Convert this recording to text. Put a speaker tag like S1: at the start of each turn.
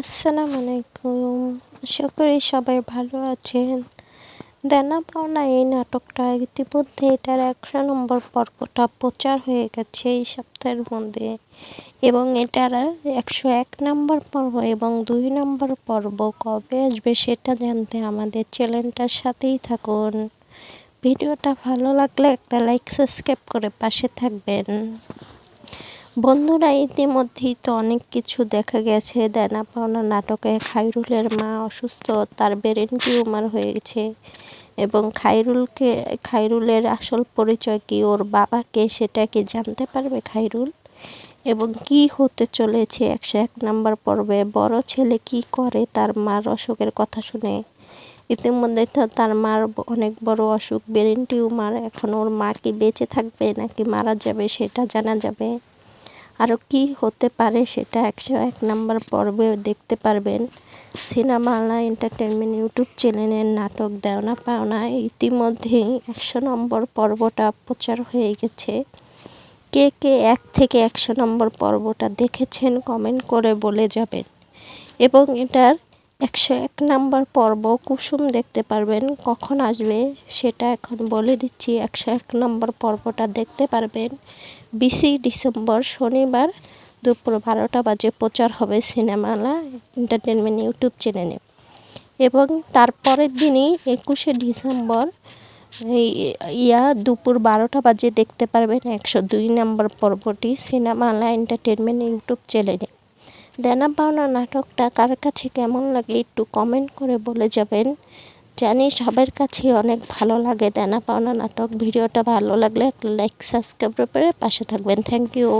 S1: আসসালামু আলাইকুম আশা করি সবাই ভালো আছেন। দেনা পাওনা এই নাটকটা ইতিমধ্যে এটার একশো নম্বর পর্বটা প্রচার হয়ে গেছে এই সপ্তাহের মধ্যে। এবং এটার একশো এক নম্বর পর্ব এবং দুই নম্বর পর্ব কবে আসবে সেটা জানতে আমাদের চ্যানেলটার সাথেই থাকুন। ভিডিওটা ভালো লাগলে একটা লাইক, সাবস্ক্রাইব করে পাশে থাকবেন। বন্ধুরা ইতিমধ্যেই তো অনেক কিছু দেখা গেছে। দেনা পাওনা নাটকে খাইরুলের মা অসুস্থ, তার ব্রেন টিউমার হয়েছে এবং খাইরুলকে খাইরুলের আসল পরিচয় কি, ওর বাবাকে সেটা কি জানতে পারবে খাইরুল এবং কি হতে চলেছে একশো এক নম্বর পর্বে? বড় ছেলে কি করে তার মার অসুখের কথা শুনে? ইতিমধ্যে তো তার মার অনেক বড় অসুখ ব্রেন টিউমার এখন ওর মা কি বেঁচে থাকবে নাকি মারা যাবে সেটা জানা যাবে। আরও কী হতে পারে সেটা একশো এক নম্বর পর্বে দেখতে পারবেন। সিনেমা সিনেমালা এন্টারটেনমেন্ট ইউটিউব চ্যানেলের নাটক দেওনা পাওনা, ইতিমধ্যেই একশো নম্বর পর্বটা প্রচার হয়ে গেছে। কে কে এক থেকে একশো নম্বর পর্বটা দেখেছেন কমেন্ট করে বলে যাবেন। এবং এটার একশো এক নম্বর পর্ব কুসুম দেখতে পারবেন, কখন আসবে সেটা এখন বলে দিচ্ছি একশো এক নম্বর পর্বটা দেখতে পারবেন। বিশে ডিসেম্বর শনিবার দুপুর বারোটা বাজে প্রচার হবে সিনেমালা এন্টারটেনমেন্ট ইউটিউব চ্যানেলে। এবং তারপরের দিনই একুশে ডিসেম্বর ইয়া দুপুর বারোটা বাজে দেখতে পারবেন একশো দুই নম্বর পর্বটি সিনেমালা এন্টারটেনমেন্ট ইউটিউব চ্যানেলে। দেনা পাওনা নাটকটা কার কাছে কেমন লাগে একটু কমেন্ট করে বলে যাবেন। জানি সবার কাছে অনেক ভালো লাগে দেনা পাওনা নাটক। ভিডিওটা ভালো লাগলে একটা লাইক সাবস্ক্রাইব করে পাশে থাকবেন। Thank you